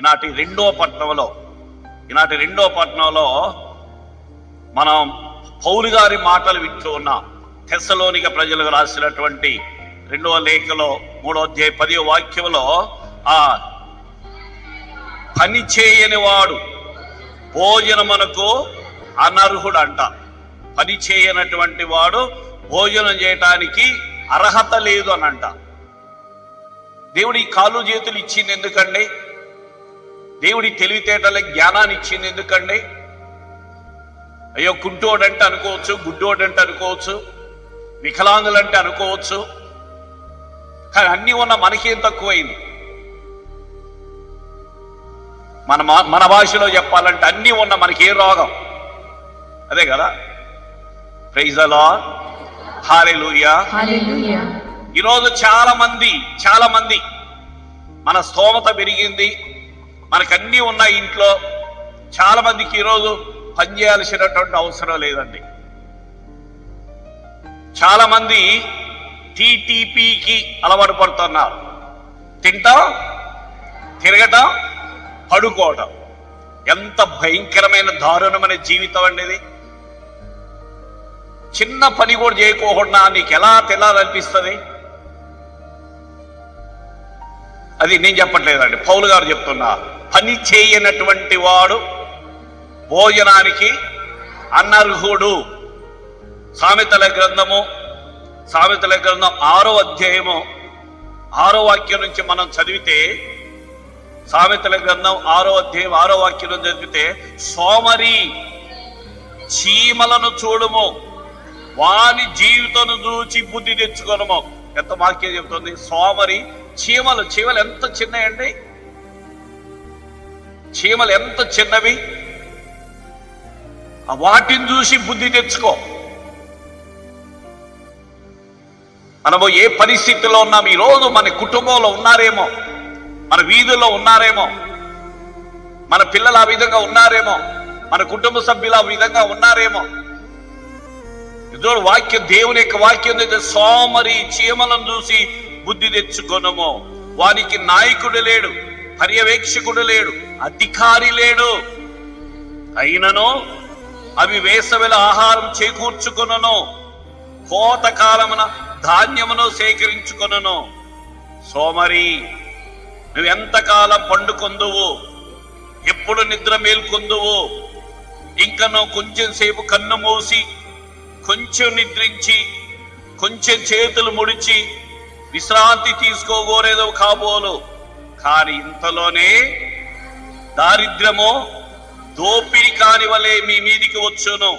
ఈనాటి రెండో పట్టణంలో ఈనాటి రెండో పట్టణంలో మనం పౌలు గారి మాటలు వింటూ ఉన్నాం. తెస్సలోనిక ప్రజలకు రాసినటువంటి రెండవ లేఖలో మూడో అధ్యాయ పదో వాక్యంలో ఆ పని చేయని వాడు భోజనమునకు అనర్హుడు అంట పని చేయనటువంటి వాడు భోజనం చేయటానికి అర్హత లేదు అని అంట దేవుడి కాలు చేతులు ఇచ్చింది ఎందుకండి? దేవుడి తెలివితేటల జ్ఞానాన్ని ఇచ్చింది ఎందుకండి? అయ్యో కుంటోడంటే అనుకోవచ్చు గుడ్డోడంటే అనుకోవచ్చు వికలాంగులంటే అనుకోవచ్చు. కానీ అన్నీ ఉన్న మనకేం తక్కువైంది? మన మన భాషలో చెప్పాలంటే అన్నీ ఉన్న మనకి ఏ రోగం? అదే కదా? ప్రైజ్ అలా హల్లెలూయా ఈరోజు చాలా మంది చాలా మంది మన స్తోమత పెరిగింది. మనకన్నీ అన్నీ ఉన్నాయి ఇంట్లో చాలా మందికి ఈరోజు పనిచేయాల్సినటువంటి అవసరం లేదండి. చాలా మంది టీటీపీకి అలవాటు పడుతున్నారు. తింటాం తిరగటం పడుకోవటం. ఎంత భయంకరమైన దారుణమైన జీవితం అండి ఇది. చిన్న పని కూడా చేయకోకుండా నీకు ఎలా తెల్లాలనిపిస్తుంది అది నేను చెప్పట్లేదండి. పౌలు గారు చెప్తున్నా పని చేయనటువంటి వాడు భోజనానికి అనర్హుడు. సామెతల గ్రంథము సామెతల గ్రంథం ఆరో అధ్యాయము ఆరో వాక్యం నుంచి మనం చదివితే సామెతల గ్రంథం ఆరో అధ్యాయం ఆరో వాక్యం చదివితే సోమరి చీమలను చూడము వాని జీవితను చూచి బుద్ధి తెచ్చుకోనము. ఎంత వాక్యం చెబుతుంది? సోమరి చీమలు చీమలు ఎంత చిన్నయండి? చీమలు ఎంత చిన్నవి? వాటిని చూసి బుద్ధి తెచ్చుకో. మనము ఏ పరిస్థితిలో ఉన్నాం ఈ రోజు మన కుటుంబంలో ఉన్నారేమో మన వీధుల్లో ఉన్నారేమో మన పిల్లలు ఆ విధంగా ఉన్నారేమో మన కుటుంబ సభ్యులు ఆ విధంగా ఉన్నారేమో. ఇదో వాక్యం దేవుని యొక్క వాక్యం అయితే సోమరి చీమలను చూసి బుద్ధి తెచ్చుకొనము వానికి నాయకుడు లేడు. పర్యవేక్షకుడు లేడు అధికారి లేడు. అయినను అవి వేసవిల ఆహారం చేకూర్చుకొనను కోత కాలమున ధాన్యమును సేకరించుకొనను. సోమరి నువ్వు ఎంతకాలం పండుకొందువు? ఎప్పుడు నిద్ర మేల్కొందువు? ఇంకనో కొంచెం సేపు కన్ను మూసి కొంచెం నిద్రించి కొంచెం చేతులు ముడిచి విశ్రాంతి తీసుకోగోరేదో కాబోలు. కానీ ఇంతలోనే దారిద్ర్యము దోపిడి కాని వలె మీ మీదికి వచ్చును.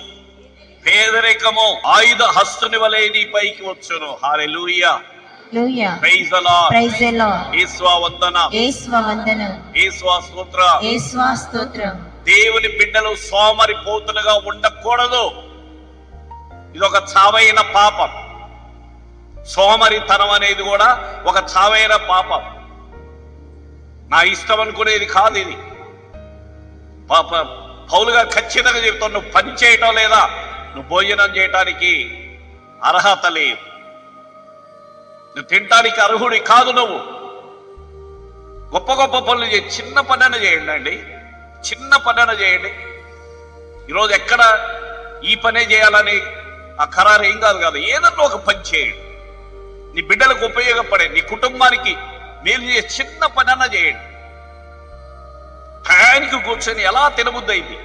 పేదరికము ఆయుధ హస్తుని వలె నీ పైకి వచ్చును. యేసువ స్తోత్రం. దేవుని బిడ్డలు సోమరి పోతులుగా ఉండకూడదు. ఇది ఒక చావైన పాపం. సోమరితనం అనేది కూడా ఒక చావైన పాపం. నా ఇష్టం అనుకునేది కాదు ఇది. పాప పౌలుగా ఖచ్చితంగా చెప్తావు నువ్వు పని చేయటం లేదా? నువ్వు భోజనం చేయటానికి అర్హత లేదు. నువ్వు తినటానికి అర్హుడి కాదు నువ్వు. గొప్ప గొప్ప పనులు చేయి చిన్న పనన చేయండి అండి. చిన్న పనన చేయండి. ఈరోజు ఎక్కడ ఈ పనే చేయాలని ఆ ఖరారు ఏం కాదు కాదు ఏదన్నా ఒక పని చేయండి. నీ బిడ్డలకు ఉపయోగపడే నీ కుటుంబానికి మేలు చేసే చిన్న పనన చేయండి. టయానికి కూర్చొని ఎలా తినబుద్దయింది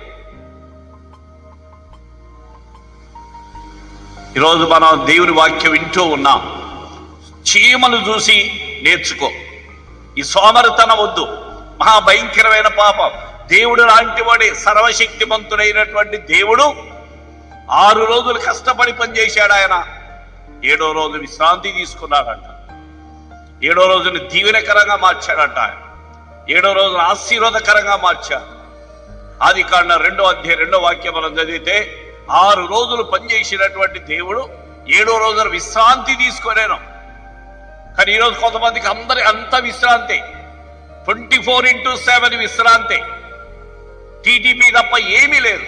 ఈరోజు మనం దేవుని వాక్యం వింటూ ఉన్నాం. చీమలు చూసి నేర్చుకో. ఈ సోమరితనం వద్దు. మహాభయంకరమైన పాపం. దేవుడు లాంటి వాడే సర్వశక్తిమంతుడైనటువంటి దేవుడు ఆరు రోజులు కష్టపడి పనిచేశాడు ఆయన. ఏడో రోజు విశ్రాంతి తీసుకున్నాడంట. ఏడో రోజుని దీవెనకరంగా మార్చాడంట ఆయన. ఏడో రోజున ఆశీర్వాదకరంగా మార్చాడు ఆది కాండ రెండో అధ్యాయ రెండో వాక్యం మనం చదివితే ఆరు రోజులు పనిచేసినటువంటి దేవుడు ఏడో రోజున విశ్రాంతి తీసుకోలేను కానీ ఈరోజు కొంతమందికి అందరి అంత విశ్రాంతి. ట్వంటీ ఫోర్ ఇంటూ సెవెన్ విశ్రాంతి. టీటీపీ తప్ప ఏమీ లేదు.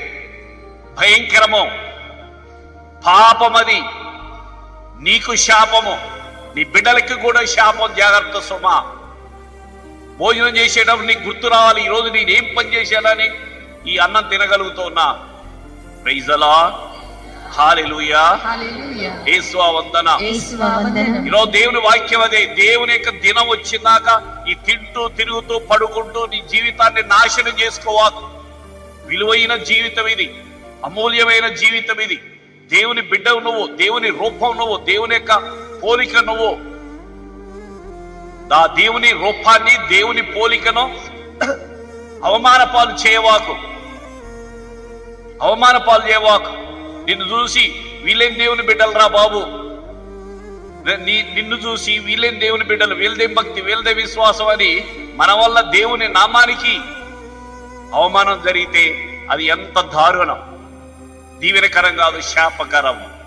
భయంకరము. పాపమది. నీకు శాపము. నీ బిడ్డలకి కూడా శాపం జాగ్రత్త సుమా. భోజనం చేసేటప్పుడు నీకు గుర్తు రావాలి ఈ రోజు నేను ఏం పని చేశానని ఈ అన్నం తినగలుగుతున్నా ప్రైజలా హాలెలుయా వందనం. ఈరోజు దేవుని వాక్యం అదే. దేవుని యొక్క దినం వచ్చినాక ఈ తింటూ తిరుగుతూ పడుకుంటూ నీ జీవితాన్ని నాశనం చేసుకోవాలి విలువైన జీవితం ఇది. అమూల్యమైన జీవితం ఇది. దేవుని బిడ్డవు నువ్వు దేవుని రూపం నువ్వు దేవుని యొక్క పోలిక నువ్వు నా దేవుని రూపాన్ని దేవుని పోలికను అవమాన పాలు చేయవాకు. అవమాన పాలు చేయవాకు. నిన్ను చూసి వీళ్ళేం దేవుని బిడ్డలరా బాబు? నీ నిన్ను చూసి వీళ్ళేం దేవుని బిడ్డలు? వీళ్ళదేం భక్తి? వీళ్ళదే విశ్వాసం అని మన వల్ల దేవుని నామానికి అవమానం జరిగితే అది ఎంత దారుణం. దీవెనకరం కాదు శాపకరం.